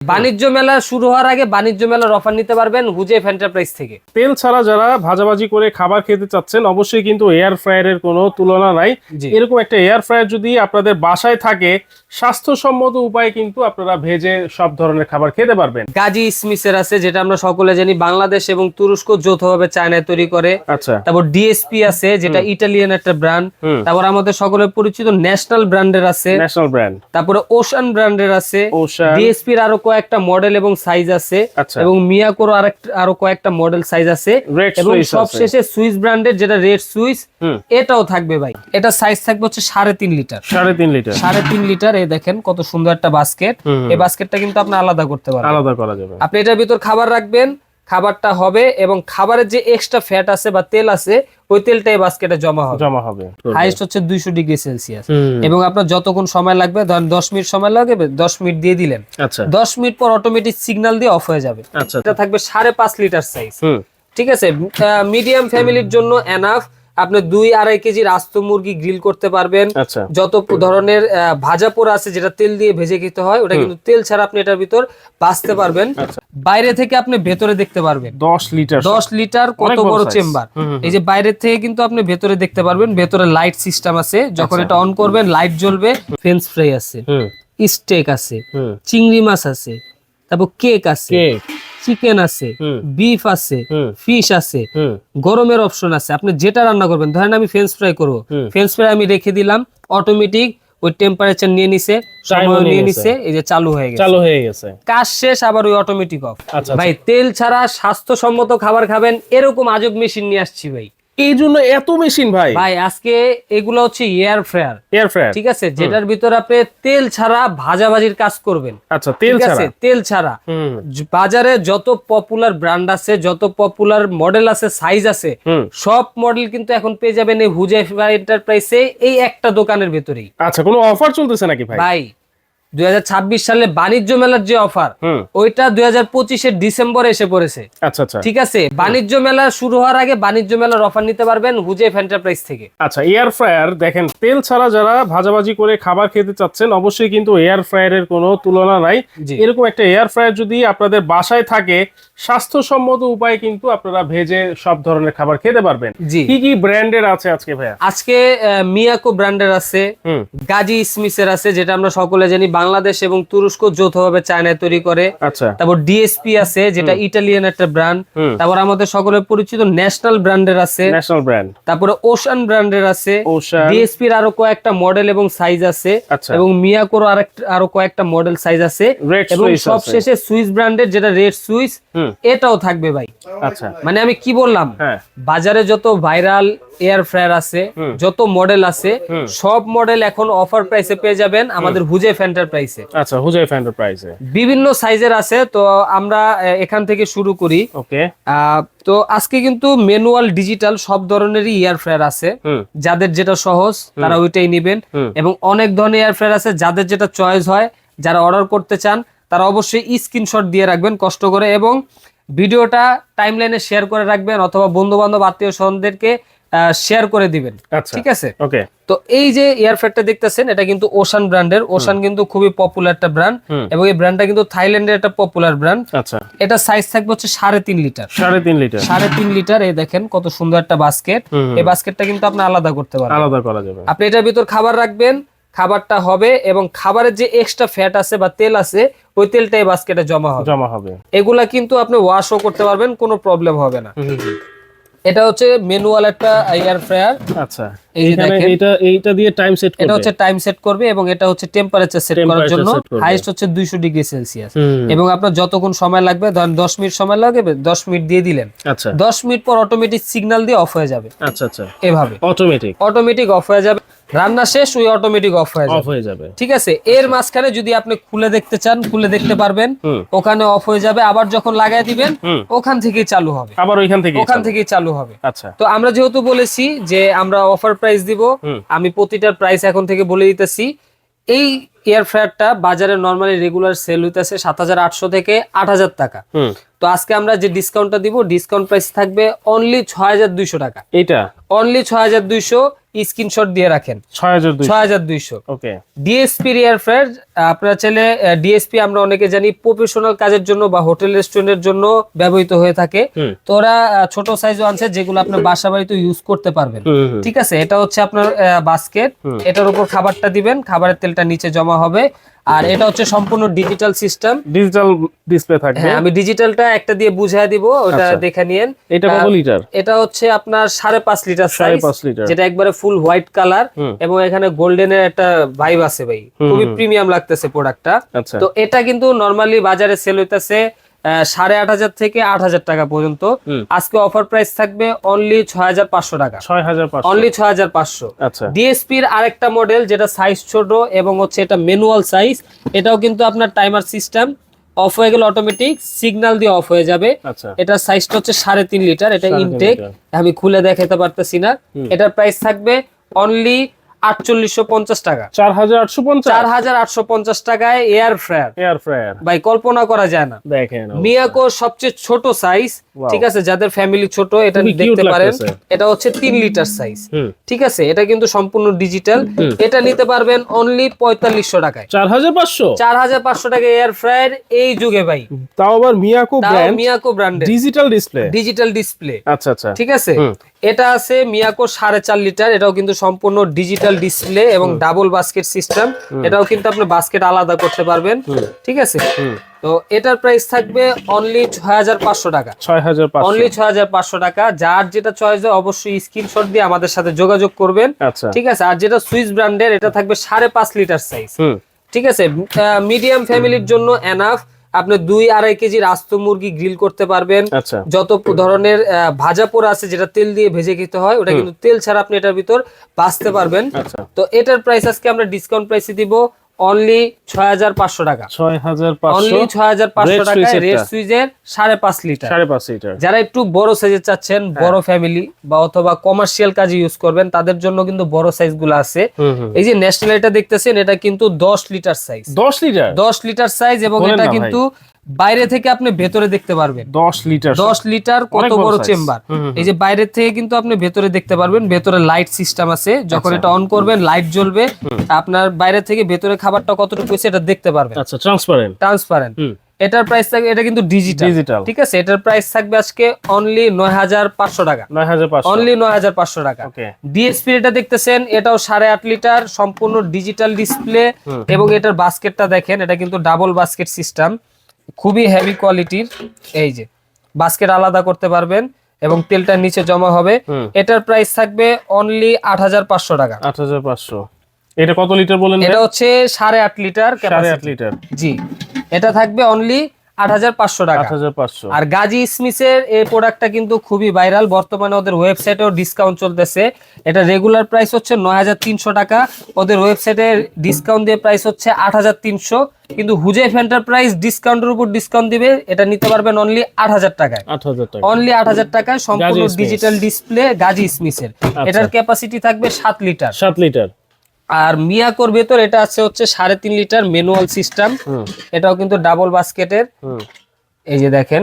বাণিজ্য মেলা শুরু হওয়ার আগে বাণিজ্য মেলার অফার নিতে পারবেন হুজেফ এন্টারপ্রাইজ থেকে। তেল ছাড়া যারা ভাজাভাজি করে খাবার খেতে চাচ্ছেন অবশ্যই কিন্তু এয়ার ফ্রায়ারের কোনো তুলনা নাই। এরকম একটা এয়ার ফ্রায়ার যদি আপনাদের বাসায় থাকে স্বাস্থ্যসম্মত উপায়ে কিন্তু আপনারা ভেজে সব ধরনের খাবার খেতে পারবেন। গাজী স্মিসের আছে যেটা আমরা সকলে জানি বাংলাদেশ এবং তুরস্ক যৌথভাবে চায়নায় তৈরি করে। আচ্ছা। তারপর ডিএসপি আছে যেটা ইটালিয়ান একটা ব্র্যান্ড তারপর আমাদের সকলের পরিচিত ন্যাশনাল ব্র্যান্ডের আছে। ন্যাশনাল ব্র্যান্ড তারপরে ওশান ব্র্যান্ডের আছে। ওশান ডিএসপির আরও কয়েকটা মডেল এবং সাইজ আছে আচ্ছা। এবং মিয়াকোর আরেকটা আরও কয়েকটা মডেল সাইজ আছে। এবং সবশেষে সুইস ব্র্যান্ডের যেটা রেড সুইস এটাও থাকবে ভাই। এটা সাইজ থাকবে হচ্ছে সাড়ে তিন লিটার। সাড়ে তিন লিটার। সাড়ে তিন লিটার এই দেখেন কত সুন্দর একটা বাস্কেট এই বাস্কেটটা কিন্তু আপনি আলাদা করতে পারেন আলাদা করা যাবে। আপনি এটার ভিতর খাবার রাখবেন খাবারটা হবে এবং খাবারের যে এক্সট্রা ফ্যাট আছে বা তেল আছে ওই তেলটাই বাস্কেটে জমা হবে। জমা হবে। হাইস্ট হচ্ছে দুইশো ডিগ্রি সেলসিয়াস। এবং আপনার যতক্ষণ সময় লাগবে ধরেন দশ মিনিট সময় লাগবে দশ মিনিট দিয়ে দিলেন। আচ্ছা। দশ মিনিট পর অটোমেটিক সিগন্যাল দিয়ে অফ হয়ে যাবে। আচ্ছা এটা থাকবে সাড়ে পাঁচ লিটার সাইজ হুম। ঠিক আছে? মিডিয়াম ফ্যামিলির জন্য এনাফ আপনি দুই আড়াই কেজির আস্ত মুরগি গ্রিল করতে পারবেন। আচ্ছা। যত ধরনের ভাজা পোড়া আছে যেটা তেল দিয়ে ভেজে খেতে হয় ওটা কিন্তু তেল ছাড়া আপনি এটার ভিতর বাঁচতে পারবেন। আচ্ছা। বাইরে থেকে আপনি ভেতরে দেখতে পারবেন। দশ লিটার। দশ লিটার কত বড় চেম্বার। এই যে বাইরের থেকে কিন্তু আপনি ভেতরে দেখতে পারবেন ভেতরে লাইট সিস্টেম আছে। যখন আচ্ছা। এটা অন করবেন লাইট জ্বলবে ফ্রেঞ্চ ফ্রাই আছে। স্টেক আছে। চিংড়ি মাছ আছে। তারপর কেক আছে। কেক চিকেন আছে বিফ আছে। ফিশ আছে গরমের অপশন আছে। আপনি যেটা রান্না করবেন ধরেন আমি ফ্রেঞ্চ ফ্রাই করব। ফ্রেন্স ফ্রেঞ্চ ফ্রাই আমি রেখে দিলাম অটোমেটিক ওই টেম্পারেচার নিয়ে নিছে সময় নিয়ে নিছে। এই যে চালু হয়ে গেছে। চালু হয়ে গেছে। কাজ শেষ আবার ওই অটোমেটিক অফ আচ্ছা ভাই তেল ছাড়া স্বাস্থ্যসম্মত খাবার খাবেন এরকম আজব মেশিন নিয়ে আসছি ভাই। এই জন্য এত মেশিন ভাই। ভাই আজকে এগুলো হচ্ছে এয়ার ফ্রায়ার এয়ার ফ্রায়ার ঠিক আছে? যেটার ভিতর আপনি তেল ছাড়া ভাজাভাজির কাজ করবেন। আচ্ছা তেল ছাড়া আছে? তেল ছাড়া। বাজারে যত পপুলার ব্র্যান্ড আছে যত পপুলার মডেল আছে সাইজ আছে সব মডেল কিন্তু এখন পেয়ে যাবেন এই হুজাইফা এন্টারপ্রাইসে এই একটা দোকানের ভেতরেই। আচ্ছা কোনো অফার চলতেছে নাকি ভাই? ভাই দুই হাজার ছাব্বিশ সালে বাণিজ্য মেলার যে অফার ওইটা দুই হাজার পঁচিশের ডিসেম্বরে এসে পড়েছে। আচ্ছা আচ্ছা। ঠিক আছে? বাণিজ্য মেলা শুরু হওয়ার আগে বাণিজ্য মেলার অফার নিতে পারবেন হুজেফ এন্টারপ্রাইজ থেকে। আচ্ছা এয়ার ফ্রায়ার দেখেন তেল ছাড়া যারা ভাজাভাজি করে খাবার খেতে চাচ্ছেন অবশ্যই কিন্তু এয়ার ফ্রায়ারের কোনো তুলনা নাই। এরকম একটা এয়ার ফ্রায়ার যদি আপনাদের বাসায় থাকে স্বাস্থ্যসম্মত উপায়ে কিন্তু আপনারা ভেজে সব ধরনের খাবার খেতে পারবেন। জি। কি কি ব্র্যান্ডের আছে আজকে ভাইয়া? আজকে মিয়াকো ব্র্যান্ডের আছে গাজী স্মিসের আছে যেটা আমরা সকলে জানি বাংলাদেশ এবং তুরস্ক যৌথভাবে চায়নায় তৈরি করে। আচ্ছা। তারপর ডিএসপি আছে যেটা ইটালিয়ান একটা ব্র্যান্ড তারপর আমাদের সকলের পরিচিত ন্যাশনাল ব্র্যান্ডের আছে। ন্যাশনাল ব্র্যান্ড তারপরে ওশান ব্র্যান্ডের আছে। ডিএসপি ডিএসপির আরও কয়েকটা মডেল এবং সাইজ আছে। আচ্ছা। এবং মিয়াকোর আরও কয়েকটা মডেল সাইজ আছে। এবং সবশেষে সুইস ব্র্যান্ডের যেটা রেড সুইস এটাও থাকবে ভাই। আচ্ছা। মানে আমি কি বললাম? হ্যাঁ। বাজারে যত ভাইরাল এয়ার ফ্রায়ার আছে যত মডেল আছে সব মডেল এখন অফার প্রাইসে পেয়ে যাবেন আমাদের হুজে ফ্যান্টার প্রাইসে আচ্ছা হুজাইফ এন্টারপ্রাইজে বিভিন্ন সাইজের আছে তো আমরা এখান থেকে শুরু করি। ওকে তো আজকে কিন্তু ম্যানুয়াল ডিজিটাল সব ধরনেরই এয়ার ফ্রায়ার আছে। যাদের যেটা সহজ তারা ওইটাই নেবেন। এবং অনেক ধরনের এয়ার ফ্রায়ার আছে যাদের যেটা চয়েস হয় যারা অর্ডার করতে চান তারা অবশ্যই স্ক্রিনশট দিয়ে রাখবেন কষ্ট করে। এবং ভিডিওটা টাইমলাইনে শেয়ার করে রাখবেন অথবা বন্ধু বান্ধব আত্মীয় স্বজনদেরকে শেয়ার করে দিবেন। আচ্ছা ঠিক আছে? ওকে তো এই যে এয়ার ফ্রায়ারটা দেখতেছেন এটা কিন্তু ওশান ব্র্যান্ডের ওশান কিন্তু খুবই পপুলার একটা ব্র্যান্ড এবং এই ব্র্যান্ডটা কিন্তু থাইল্যান্ডের একটা পপুলার ব্র্যান্ড আচ্ছা। এটা সাইজ থাকবে হচ্ছে সাড়ে তিন লিটার। সাড়ে তিন লিটার। সাড়ে তিন লিটার এই দেখেন কত সুন্দর একটা বাস্কেট। এই বাস্কেটটা কিন্তু আপনি আলাদা করতে পারবেন। আলাদা করা যাবে। আপনি এটার ভিতর খাবার রাখবেন খাবারটা হবে এবং খাবারের যে এক্সট্রা ফ্যাট আছে বা তেল আছে ওই তেলটা এই বাস্কেটে জমা হবে। জমা হবে। এগুলা কিন্তু আপনি ওয়াশও করতে পারবেন কোনো প্রবলেম হবে না। এটা হচ্ছে ম্যানুয়াল একটা এয়ার ফ্রায়ার। আচ্ছা এই দেখেন। এইটা এইটা দিয়ে টাইম সেট করবে। এটা হচ্ছে টাইম সেট করবে এবং এটা হচ্ছে টেম্পারেচার সেট করার জন্য হাইস্ট হচ্ছে দুইশো ডিগ্রি সেলসিয়াস এবং আপনার যতক্ষণ সময় লাগবে ধরেন দশ মিনিট সময় লাগবে দশ মিনিট দিয়ে দিলেন। আচ্ছা। দশ মিনিট পর অটোমেটিক সিগন্যাল দিয়ে অফ হয়ে যাবে। আচ্ছা আচ্ছা। এভাবে। অটোমেটিক অটোমেটিক অফ হয়ে যাবে। রান্না শেষ ওই অটোমেটিক অফ হয়ে অফ হয়ে যাবে। ঠিক আছে? এর মাঝখানে যদি আপনি খুলে দেখতে চান খুলে দেখতে পারবেন। ওখানে অফ হয়ে যাবে। আবার যখন লাগাই দিবেন ওখান থেকেই চালু হবে। আবার ওইখান থেকে ওখান থেকেই চালু হবে। আচ্ছা। তো আমরা যেহেতু বলেছি যে আমরা অফার প্রাইস দিব আমি প্রতিটার প্রাইস এখন থেকে বলে দিতেছি। এই এয়ার ফ্রায়ারটা বাজারে নর্মালি রেগুলার সেল হইতেছে সাত হাজার আটশো থেকে আট হাজার টাকা। তো আজকে আমরা যে ডিসকাউন্টটা দিব ডিসকাউন্ট প্রাইস থাকবে অনলি ছয় হাজার দুইশো টাকা। এইটা? অনলি ছয় হাজার দুইশো স্ক্রিনশট দিয়ে রাখেন। ছয় হাজার দুইশো। ডিএসপি এয়ার ফ্রায়ার আপনার ছেলে ডিএসপি আমরা অনেকে জানি প্রফেশনাল কাজের জন্য বা হোটেল রেস্টুরেন্টের জন্য ব্যবহৃত হয়ে থাকে। তো ওরা ছোট সাইজও আনছে যেগুলো আপনার বাসা বাড়িতে ইউজ করতে পারবেন। ঠিক আছে? এটা হচ্ছে আপনার বাস্কেট এটার উপর খাবারটা দিবেন খাবারের তেলটা নিচে জমা হবে। আর এটা হচ্ছে সম্পূর্ণ ডিজিটাল সিস্টেম ডিজিটাল ডিসপ্লে থাকবে। হ্যাঁ আমি ডিজিটালটা একটা দিয়ে বুঝিয়ে দিব ওটা আচ্ছা। দেখে নিয়েন। এটা কত লিটার এটা হচ্ছে আপনার সাড়ে পাঁচ লিটার সাইজ 5.5 লিটার যেটা একবারে ফুল হোয়াইট কালার এবং এখানে গোল্ডেনের একটা ভাইব আছে ভাই। খুবই প্রিমিয়াম লাগতেছে প্রোডাক্টটা আচ্ছা। তো এটা কিন্তু নরমালি বাজারে সেল হইতেছে সাড়ে আট হাজার থেকে আট হাজার টাকা পর্যন্ত। আজকে অফার প্রাইস থাকবে অনলি ছয় হাজার পাঁচশো টাকা। ছয় হাজার পাঁচশো। অনলি ছয় হাজার পাঁচশো। আচ্ছা। ডিএসপির আরেকটা মডেল যেটা সাইজ ছোট এবং হচ্ছে এটা ম্যানুয়াল সাইজ এটাও কিন্তু আপনার টাইমার সিস্টেম অফ হয়ে গেলে অটোমেটিক সিগন্যাল দিয়ে অফ হয়ে যাবে। এটা সাইজটা হচ্ছে সাড়ে তিন লিটার এটা ইনটেক আমি খুলে দেখাতে পারতেছি না। এটার প্রাইস থাকবে অনলি আটচল্লিশশো পঞ্চাশ টাকা। চার হাজার আটশো পঞ্চাশ? চার হাজার আটশো পঞ্চাশ টাকায় এয়ার ফ্রায়ার এয়ার ফ্রায়ার ভাই কল্পনা করা যায় না। দেখেন মিয়াকো সবচেয়ে ছোট সাইজ. ঠিক আছে যাদের ফ্যামিলি ছোট এটা দেখতে পারেন। এটা হচ্ছে তিন লিটার সাইজ ঠিক আছে এটা কিন্তু সম্পূর্ণ ডিজিটাল এটা নিতে পারবেন অনলি পঁয়তাল্লিশশো টাকায়। চার হাজার পাঁচশো? চার হাজার পাঁচশো টাকা এয়ার ফ্রায়ার এই যুগে ভাই। তাও আবার মিয়াকো ব্র্যান্ড মিয়াকো ব্র্যান্ডের ডিজিটাল ডিসপ্লে ডিজিটাল ডিসপ্লে আচ্ছা আচ্ছা। ঠিক আছে? এটা আছে মিয়াকো সাড়ে চার লিটার এটাও কিন্তু সম্পূর্ণ ডিজিটাল ডিসপ্লে এবং ডাবল বাস্কেট সিস্টেম এটাও কিন্তু আপনি বাস্কেট আলাদা করতে পারবেন। ঠিক আছে? তো এটার প্রাইস থাকবে অনলি ছয় হাজার পাঁচশো টাকা। ছয় হাজার পাঁচশো। অনলি ছয় হাজার পাঁচশো টাকা। যার যেটা চয়েস হয় অবশ্যই স্ক্রিনশট দিয়ে আমাদের সাথে যোগাযোগ করবেন। আচ্ছা। ঠিক আছে? আর যেটা সুইস ব্র্যান্ডের এটা থাকবে সাড়ে পাঁচ লিটার সাইজ ঠিক আছে? মিডিয়াম ফ্যামিলির জন্য এনাফ আপনি দুই আড়াই কেজির আস্ত মুরগি গ্রিল করতে পারবেন। আচ্ছা। যত ধরনের ভাজা পোড়া আছে যেটা তেল দিয়ে ভেজে খেতে হয় ওটা কিন্তু তেল ছাড়া আপনি এটার ভিতর বাঁচতে পারবেন। আচ্ছা। তো এটার প্রাইস আজকে আমরা ডিসকাউন্ট প্রাইসে দিব। অনলি ছয় হাজার পাঁচশো টাকা। ছয় হাজার পাঁচশো অনলি ছয় হাজার পাঁচশো টাকা রেড সুইজের সাড়ে পাঁচ লিটার সাড়ে পাঁচ লিটার যারা একটু বড় সাইজের চাচ্ছেন হ্যাঁ। বড় ফ্যামিলি বা অথবা কমার্শিয়াল কাজে ইউজ করবেন তাদের জন্য কিন্তু বড় সাইজগুলো আছে। এই যে ন্যাশনাল এটা দেখতেছেন এটা কিন্তু দশ লিটার সাইজ দশ লিটার দশ লিটার সাইজ এবং এটা কিন্তু বাইরে থেকে আপনি ভেতরে দেখতে পারবেন। দশ লিটার। দশ লিটার কত বড় চেম্বার। এই যে বাইরের থেকে কিন্তু আপনি ভেতরে দেখতে পারবেন ভেতরে লাইট সিস্টেম আছে। যখন এটা অন করবেন লাইট জ্বলবে আপনার বাইরে থেকে ভেতরে খাবারটা কতটুকু হয়েছে এটা দেখতে পারবেন। আচ্ছা ট্রান্সপারেন্ট ট্রান্সপারেন্ট এটার প্রাইস থাকবে এটা কিন্তু ডিজিটাল ডিজিটাল ঠিক আছে? এটার প্রাইস থাকবে আজকে অনলি নয় হাজার পাঁচশো টাকা। নয় হাজার পাঁচশো। অনলি নয় হাজার পাঁচশো টাকা। ডিএসপি এটা দেখতেছেন এটাও সাড়ে আট লিটার সম্পূর্ণ ডিজিটাল ডিসপ্লে এবং এটার বাস্কেটটা দেখেন এটা কিন্তু ডাবল বাস্কেট সিস্টেম খুবই হেভি কোয়ালিটির এই যে বাস্কেট আলাদা করতে পারবেন এবং তেলটা নিচে জমা হবে। এটার প্রাইস থাকবে অনলি আট হাজার পাঁচশো টাকা। আট হাজার পাঁচশো। এটা কত লিটার বলেন এটা হচ্ছে সাড়ে আট লিটার সাড়ে আট লিটার জি। এটা থাকবে অনলি টাকা। আর গাজী স্মিসের এই প্রোডাক্টটা কিন্তু খুবই ভাইরাল বর্তমানে ওদের ওয়েবসাইটেও ডিসকাউন্ট চলতেছে। এটা রেগুলার প্রাইস হচ্ছে নয় হাজার তিনশো টাকা। ওদের ওয়েবসাইটে ডিসকাউন্ট দিয়ে প্রাইস হচ্ছে আট হাজার তিনশো। কিন্তু হুজে ফ্যান্টার প্রাইস ডিসকাউন্টের উপর ডিসকাউন্ট দিবে। এটা নিতে পারবেন অনলি আট হাজার টাকায়। টাকা। অনলি আট হাজার টাকায় সম্পূর্ণ ডিজিটাল ডিসপ্লে গাজী স্মিসের এটার ক্যাপাসিটি থাকবে সাত লিটার সাত লিটার আর মিয়াকোর ভেতর এটা আছে হচ্ছে সাড়ে তিন লিটার ম্যানুয়াল সিস্টেম এটাও কিন্তু ডাবল বাস্কেটের এই যে দেখেন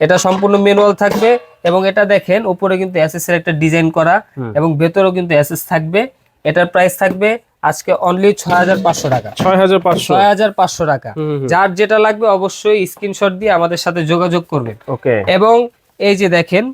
এটা সম্পূর্ণ ম্যানুয়াল থাকবে এবং এটা দেখেন উপরে কিন্তু এসএস এর একটা ডিজাইন করা এবং ভেতরেও কিন্তু এসএস থাকবে। এটার প্রাইস থাকবে আজকে অনলি ছয় হাজার পাঁচশো টাকা। ছয় হাজার পাঁচশো। ছয় হাজার পাঁচশো টাকা। যার যেটা লাগবে অবশ্যই স্ক্রিনশট দিয়ে আমাদের সাথে যোগাযোগ করবেন। ওকে এবং এই যে দেখেন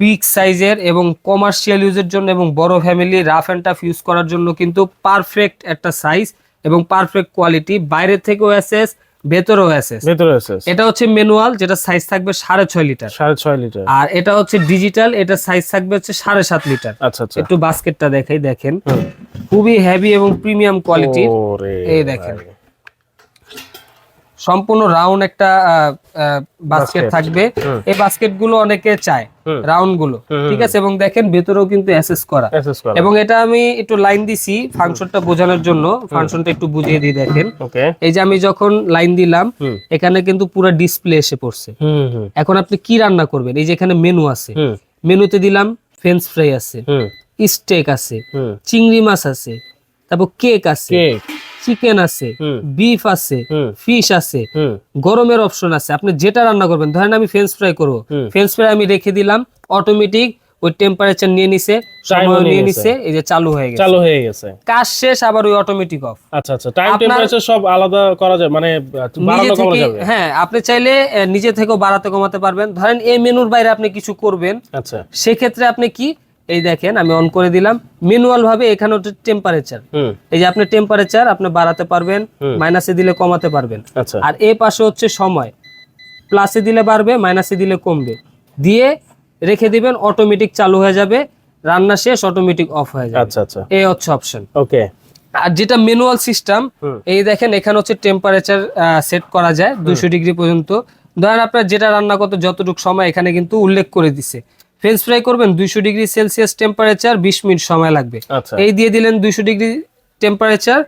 বিগ সাইজের এবং কমার্শিয়াল ইউজের জন্য এবং বড় family rough and tough use করার জন্য কিন্তু পারফেক্ট একটা সাইজ এবং পারফেক্ট কোয়ালিটি বাইরে থেকেও এসএস ভেতরেও এসএস ভেতরে আছে এটা হচ্ছে ম্যানুয়াল যেটা সাইজ থাকবে সাড়ে ছয় লিটার। সাড়ে ছয় লিটার। আর এটা হচ্ছে ডিজিটাল এটা সাইজ থাকবে হচ্ছে সাড়ে সাত লিটার। আচ্ছা আচ্ছা। একটু বাস্কেটটা দেখাই দেখেন। খুবই হেভি এবং প্রিমিয়াম কোয়ালিটি এই দেখেন। সম্পূর্ণ রাউন্ড একটা বাস্কেট থাকবে। এই বাস্কেটগুলো অনেকে চায় রাউন্ডগুলো ঠিক আছে? এবং দেখেন ভেতরেও কিন্তু অ্যাসেস করা। এবং এটা আমি একটু লাইন দিছি ফাংশনটা বোঝানোর জন্য। ফাংশনটা একটু বুঝিয়ে দিই দেখেন। ওকে এই যে আমি যখন লাইন দিলাম এখানে কিন্তু পুরো ডিসপ্লে এসে পড়ছে। এখন আপনি কি রান্না করবেন? এই যে এখানে মেনু আছে। মেনুতে দিলাম ফ্রেঞ্চ ফ্রাই আছে স্টেক আছে চিংড়ি মাছ আছে তারপর কেক আছে। চিকেন আছে বিফ আছে ফিশ আছে গরমের অপশন আছে। আপনি যেটা রান্না করবেন ধরেন আমি ফ্রেঞ্চ ফ্রাই করব। ফ্রেঞ্চ ফ্রাই আমি রেখে দিলাম অটোমেটিক ওই টেম্পারেচার নিয়ে নিছে সময় নিয়ে নিছে। এই যে চালু হয়ে গেছে। চালু হয়ে গেছে। কাজ শেষ আবার ওই অটোমেটিক অফ আচ্ছা আচ্ছা টাইম টেম্পারেচার সব আলাদা করা যায় মানে বাড়ানো কমানো যাবে। হ্যাঁ আপনি চাইলে নিজে থেকেও বাড়াতে কমাতে পারবেন। ধরেন এই মেনুর বাইরে আপনি কিছু করবেন। আচ্ছা। সেক্ষেত্রে আপনি কি এই দেখেন আমি অন করে দিলাম। ম্যানুয়াল ভাবে এখানে টেম্পারেচার এই যে আপনি টেম্পারেচার আপনি বাড়াতে পারবেন মাইনাসে দিলে কমাতে পারবেন। আচ্ছা। আর এ পাশে হচ্ছে সময়। প্লাসে দিলে বাড়বে মাইনাসে দিলে কমবে। দিয়ে রেখে দিবেন অটোমেটিক চালু হয়ে যাবে। রান্না শেষ অটোমেটিক অফ হয়ে যাবে। আচ্ছা আচ্ছা। এই হচ্ছে অপশন ওকে আর যেটা ম্যানুয়াল সিস্টেম এই দেখেন এখানে হচ্ছে টেম্পারেচার সেট করা যায় দুশো ডিগ্রি পর্যন্ত। ধরেন আপনার যেটা রান্না করতে যতটুকু সময় এখানে কিন্তু উল্লেখ করে দিছে। ফ্রেঞ্চ ফ্রাই করবেন দুইশো ডিগ্রি সেলসিয়াস টেম্পারেচার বিশ মিনিট সময় লাগবে। আচ্ছা। এই দিয়ে দিলেন দুইশো ডিগ্রি টেম্পারেচার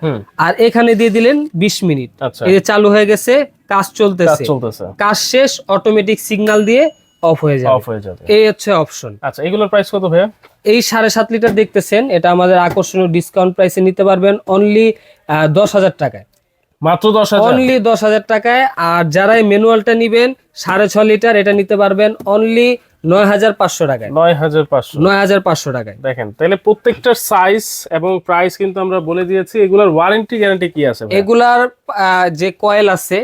আর এখানে দিয়ে দিলেন বিশ মিনিট। আচ্ছা। এই যে চালু হয়ে গেছে কাজ চলতেছে। কাজ শেষ অটোমেটিক সিগন্যাল দিয়ে অফ হয়ে যাবে। অফ হয়ে যাবে। এই হচ্ছে অপশন আচ্ছা এগুলোর প্রাইস কত ভাইয়া? এই সাড়ে সাত লিটার দেখতেছেন এটা আমাদের আকর্ষণীয় ডিসকাউন্ট প্রাইসে নিতে পারবেন অনলি দশ হাজার টাকায়। মাত্র দশ হাজার। অনলি দশ হাজার টাকায় আর যারা ম্যানুয়ালটা নিবেন সাড়ে ছ লিটার এটা নিতে পারবেন অনলি নয় হাজার পাঁচশো টাকায়। নয় হাজার পাঁচশো। নয় হাজার পাঁচশো টাকায়। দেখেন তাহলে প্রত্যেকটার সাইজ এবং প্রাইস কিন্তু আমরা বলে দিয়েছি এগুলার ওয়ারেন্টি গ্যারান্টি কি আছে এগুলার যে কয়েল আছে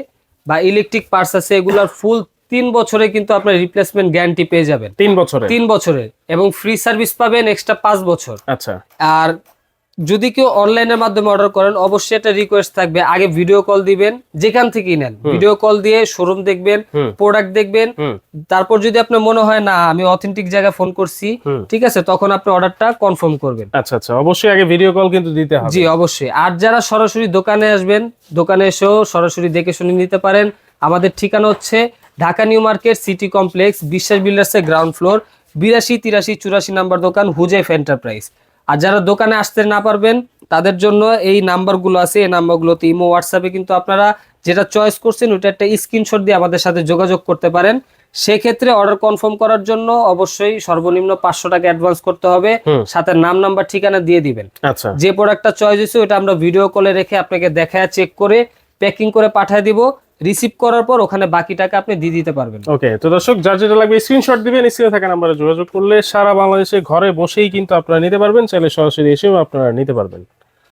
বা ইলেকট্রিক পার্টস আছে এগুলার ফুল তিন বছরে কিন্তু আপনার রিপ্লেসমেন্ট গ্যারান্টি পেয়ে যাবেন। তিন বছরে? তিন বছরে। এবং ফ্রি সার্ভিস পাবেন এক্সট্রা পাঁচ বছর। আচ্ছা। আর যদি কেউ অনলাইনের মাধ্যমে অর্ডার করেন অবশ্যই একটা রিকোয়েস্ট থাকবে। আগে ভিডিও কল দিবেন যেখান থেকেই নেন। ভিডিও কল দিয়ে শোরুম দেখবেন প্রোডাক্ট দেখবেন তারপর যদি আপনার মনে হয় না আমি অথেন্টিক জায়গায় ফোন করছি ঠিক আছে তখন আপনি অর্ডারটা কনফার্ম করবেন। আচ্ছা আচ্ছা অবশ্যই আগে ভিডিও কল কিন্তু দিতে হবে। জি অবশ্যই। আর যারা সরাসরি দোকানে আসবেন দোকানে এসেও সরাসরি দেখে শুনে নিতে পারেন। আমাদের ঠিকানা হচ্ছে Dhaka new market city complex বিশ্বাস বিল্ডার্সের গ্রাউন্ড ফ্লোর বিরাশি তিরাশি চুরাশি নাম্বার দোকান হুজেফ এন্টারপ্রাইজ আর যারা দোকানে আসতে না পারবেন তাদের জন্য এই নাম্বারগুলো আছে। এই নাম্বারগুলোতে ইমো হোয়াটসঅ্যাপে কিন্তু আপনারা যেটা চয়েস করছেন ওইটা একটা স্ক্রিনশট দিয়ে আমাদের সাথে যোগাযোগ করতে পারেন। সেক্ষেত্রে অর্ডার কনফার্ম করার জন্য অবশ্যই সর্বনিম্ন পাঁচশো টাকা অ্যাডভান্স করতে হবে। সাথে নাম নাম্বার ঠিকানা দিয়ে দিবেন। আচ্ছা। যে প্রোডাক্টটা চয়েস হয়েছে ওটা আমরা ভিডিও কলে রেখে আপনাকে দেখা চেক করে প্যাকিং করে পাঠিয়ে দিব। রিসিভ করার পর ওখানে বাকি টাকা আপনি দিয়ে দিতে পারবেন। ওকে তো দর্শক, যার যেটা লাগবে স্ক্রিনশট দিবেন স্ক্রিনে থাকা নাম্বারে যোগাযোগ করলে সারা বাংলাদেশে ঘরে বসেই কিন্তু আপনারা নিতে পারবেন। চাইলে সরাসরি এসেও আপনারা নিতে পারবেন।